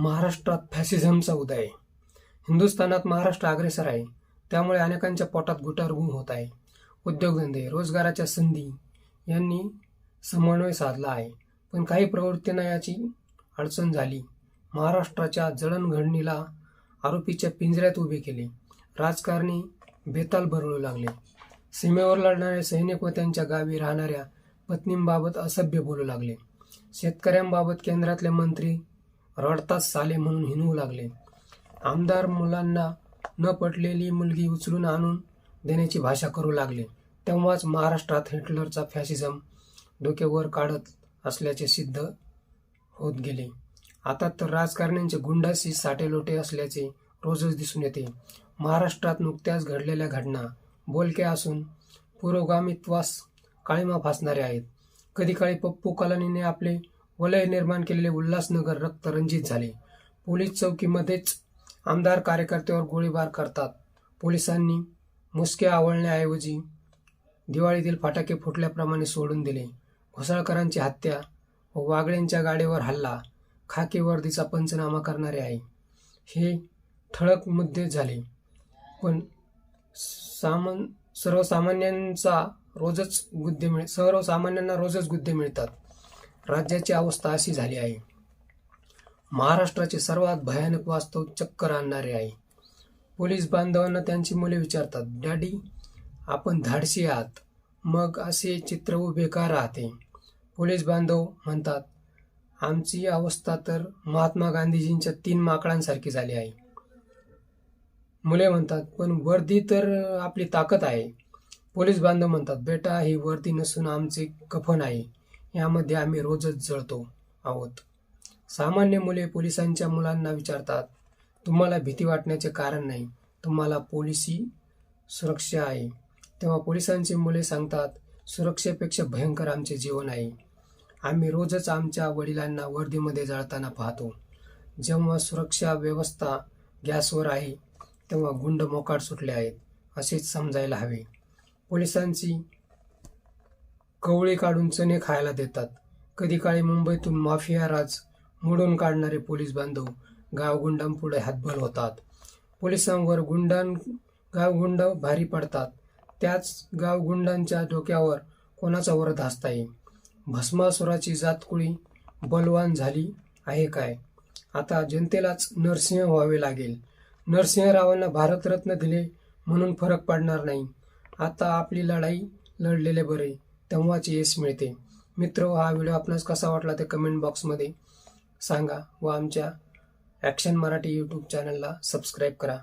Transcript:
महाराष्ट्रात फॅसिझमचा उदय. हिंदुस्थानात महाराष्ट्र अग्रेसर आहे. त्यामुळे अनेकांच्या पोटात गुटारगुण होत आहे. उद्योगधंदे रोजगाराच्या संधी यांनी समन्वय साधला आहे. पण काही प्रवृत्तींना याची अडचण झाली. महाराष्ट्राच्या जडणघडणीला आरोपीच्या पिंजऱ्यात उभे केले. राजकारणी बेताल भरवू लागले. सीमेवर लढणारे सैनिक व त्यांच्या गावी राहणाऱ्या पत्नींबाबत असभ्य बोलू लागले. शेतकऱ्यांबाबत केंद्रातले मंत्री रडताच साले म्हणून हिनवू लागले. आमदार मुलांना न पटलेली मुलगी उचलून आणून देण्याची भाषा करू लागले. तेव्हाच महाराष्ट्रात हिटलरचा फॅसिझम डोक्यावर काढत असल्याचे सिद्ध होत गेले. आता तर राजकारण्यांचे गुंडाशी साटेलोटे असल्याचे रोजच दिसून येते. महाराष्ट्रात नुकत्याच घडलेल्या घटना बोलक्या असून पुरोगामित्वास काळीमा फासणारे आहेत. कधी काळी पप्पू कलानीने आपले वलय निर्माण केलेले उल्हासनगर रक्तरंजित झाले. पोलीस चौकीमध्येच आमदार कार्यकर्त्यावर गोळीबार करतात. पोलिसांनी मुसके आवळण्याऐवजी दिवाळीतील फटाके फुटल्याप्रमाणे सोडून दिले. घोसाळकरांची हत्या व वागळेंच्या गाडीवर हल्ला खाकी वर्दीचा पंचनामा करणारे आहे हे ठळक मुद्दे झाले. पण सामान सर्वसामान्यांचा रोजच गुद्दे मिळ सर्वसामान्यांना रोजच गुद्दे मिळतात. राज्याची अवस्था अशी झाली आहे. महाराष्ट्राचे सर्वात भयानक वास्तव चक्कर आणणारे आहे. पोलीस बांधवांना त्यांची मुले विचारतात डॅडी आपण धाडशी आहात. मग असे चित्र उभे का राहते? पोलीस बांधव म्हणतात आमची अवस्था तर महात्मा गांधीजींच्या तीन माकडांसारखी झाली आहे. मुले म्हणतात पण वर्दी तर आपली ताकद आहे. पोलीस बांधव म्हणतात बेटा ही वर्दी नसून आमचे कफन आहे. यामध्ये आम्ही रोजच जळतो आहोत. सामान्य मुले पोलिसांच्या मुलांना विचारतात तुम्हाला भीती वाटण्याचे कारण नाही. तुम्हाला पोलिसी सुरक्षा आहे. तेव्हा पोलिसांची मुले सांगतात सुरक्षेपेक्षा भयंकर आमचे जीवन आहे. आम्ही रोजच आमच्या वडिलांना वर्दीमध्ये जळताना पाहतो. जेव्हा सुरक्षा व्यवस्था गॅसवर आहे तेव्हा गुंड मोकाट सुटले आहेत असेच समजायला हवे. पोलिसांची कवळी काढून चणे खायला देतात. कधी काळी मुंबईतून माफिया राज मोडून काढणारे पोलीस बांधव गावगुंडांपुढे हातबल होतात. पोलिसांवर गुंडां गावगुंड भारी पडतात. त्याच गावगुंडांच्या डोक्यावर कोणाचा वरद धासता येईल भस्मासुराची जातकुळी बलवान झाली आहे काय? आता जनतेलाच नरसिंह व्हावे लागेल. नरसिंहरावांना भारतरत्न दिले म्हणून फरक पडणार नाही. आता आपली लढाई लढलेले बरे. तेव्हाच यश मिळते. मित्र हा व्हिडिओ आपणास कसा वाटला ते कमेंट बॉक्समध्ये सांगा व आमच्या ॲक्शन मराठी यूट्यूब चॅनलला सबस्क्राईब करा.